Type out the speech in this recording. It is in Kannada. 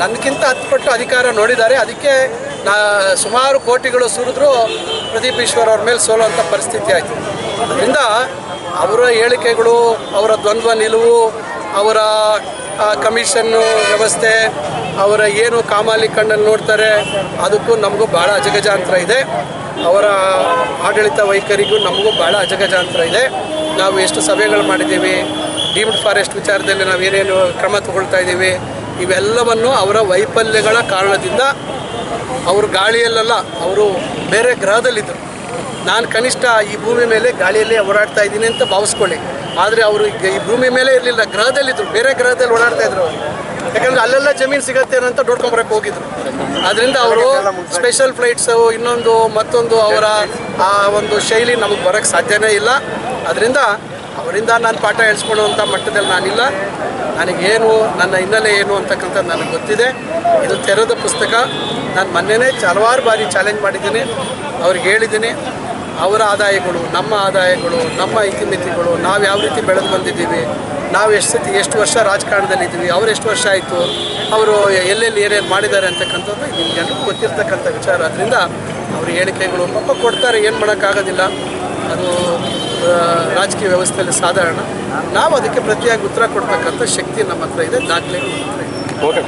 ನನಗಿಂತ ಹತ್ತು ಪಟ್ಟು ಅಧಿಕಾರ ನೋಡಿದ್ದಾರೆ. ಅದಕ್ಕೆ ನಾ ಸುಮಾರು ಕೋಟಿಗಳು ಸುರಿದ್ರು ಪ್ರದೀಪ್ ಈಶ್ವರ್ ಅವ್ರ ಮೇಲೆ ಸೋಲುವಂಥ ಪರಿಸ್ಥಿತಿ ಆಯಿತು. ಅದರಿಂದ ಅವರ ಹೇಳಿಕೆಗಳು, ಅವರ ದ್ವಂದ್ವ ನಿಲುವು, ಅವರ ಕಮಿಷನ್ನು ವ್ಯವಸ್ಥೆ, ಅವರ ಏನು ಕಾಮಾಲಿ ಕಣ್ಣಲ್ಲಿ ನೋಡ್ತಾರೆ, ಅದಕ್ಕೂ ನಮಗೂ ಭಾಳ ಅಜಗಜಾಂತರ ಇದೆ. ಅವರ ಆಡಳಿತ ವೈಖರಿಗೂ ನಮಗೂ ಭಾಳ ಅಜಗಜಾಂತರ ಇದೆ. ನಾವು ಎಷ್ಟು ಸಭೆಗಳು ಮಾಡಿದ್ದೀವಿ, ಡೀಮ್ಡ್ ಫಾರೆಸ್ಟ್ ವಿಚಾರದಲ್ಲಿ ನಾವು ಏನೇನು ಕ್ರಮ ತಗೊಳ್ತಾ ಇದ್ದೀವಿ ಇವೆಲ್ಲವನ್ನು ಅವರ ವೈಫಲ್ಯಗಳ ಕಾರಣದಿಂದ ಅವರು ಗಾಳಿಯಲ್ಲ ಅವರು ಬೇರೆ ಗ್ರಹದಲ್ಲಿದ್ದರು ನಾನು ಕನಿಷ್ಠ ಈ ಭೂಮಿ ಮೇಲೆ ಗಾಳಿಯಲ್ಲಿ ಓಡಾಡ್ತಾ ಇದ್ದೀನಿ ಅಂತ ಭಾವಿಸ್ಕೊಳ್ಳಿ. ಆದರೆ ಅವರು ಈಗ ಈ ಭೂಮಿ ಮೇಲೆ ಇರಲಿಲ್ಲ ಗ್ರಹದಲ್ಲಿದ್ದರು ಬೇರೆ ಗ್ರಹದಲ್ಲಿ ಓಡಾಡ್ತಾ ಇದ್ರು ಅವರು. ಯಾಕಂದ್ರೆ ಅಲ್ಲೆಲ್ಲ ಜಮೀನು ಸಿಗತ್ತೆ ಅಂತ ನೋಡ್ಕೊಂಬರಕ್ಕೆ ಹೋಗಿದ್ರು. ಅದರಿಂದ ಅವರು ಸ್ಪೆಷಲ್ ಫ್ಲೈಟ್ಸು ಇನ್ನೊಂದು ಮತ್ತೊಂದು ಅವರ ಆ ಒಂದು ಶೈಲಿ ನಮಗೆ ಬರೋಕ್ಕೆ ಸಾಧ್ಯನೇ ಇಲ್ಲ. ಅದರಿಂದ ಅವರಿಂದ ನಾನು ಪಾಠ ಹೇಳಿಸ್ಕೊಳ್ಳುವಂಥ ಮಟ್ಟದಲ್ಲಿ ನಾನಿಲ್ಲ. ನನಗೇನು, ನನ್ನ ಹಿನ್ನೆಲೆ ಏನು ಅಂತಕ್ಕಂಥದ್ದು ನನಗೆ ಗೊತ್ತಿದೆ. ಇದು ತೆರೆದ ಪುಸ್ತಕ. ನಾನು ಮೊನ್ನೆನೇ ಹಲವಾರು ಬಾರಿ ಚಾಲೆಂಜ್ ಮಾಡಿದ್ದೀನಿ. ಅವ್ರಿಗೆ ಹೇಳಿದ್ದೀನಿ, ಅವರ ಆದಾಯಗಳು, ನಮ್ಮ ಆದಾಯಗಳು, ನಮ್ಮ ಇತಿಮಿತಿಗಳು ನಾವು ಯಾವ ರೀತಿ ಬೆಳೆದು ಬಂದಿದ್ದೀವಿ, ನಾವು ಎಷ್ಟು ಸತಿ, ಎಷ್ಟು ವರ್ಷ ರಾಜಕಾರಣದಲ್ಲಿ ಇದ್ದೀವಿ, ಅವ್ರು ಎಷ್ಟು ವರ್ಷ ಆಯಿತು, ಅವರು ಎಲ್ಲೆಲ್ಲಿ ಏನೇನು ಮಾಡಿದ್ದಾರೆ ಅಂತಕ್ಕಂಥದ್ದು ನಿಮ್ಗೆಲ್ಲರಿಗೂ ಗೊತ್ತಿರ್ತಕ್ಕಂಥ ವಿಚಾರ. ಅದರಿಂದ ಅವ್ರ ಹೇಳಿಕೆಗಳು ಪಾಪ ಕೊಡ್ತಾರೆ, ಏನು ಮಾಡೋಕ್ಕಾಗೋದಿಲ್ಲ. ಅದು ರಾಜಕೀಯ ವ್ಯವಸ್ಥೆಯಲ್ಲಿ ಸಾಧಾರಣ. ನಾವು ಅದಕ್ಕೆ ಪ್ರತಿಯಾಗಿ ಉತ್ತರ ಕೊಡ್ತಕ್ಕಂಥ ಶಕ್ತಿ ನಮ್ಮ ಹತ್ರ ಇದೆ ದಾಖಲೆ ಓಕೆ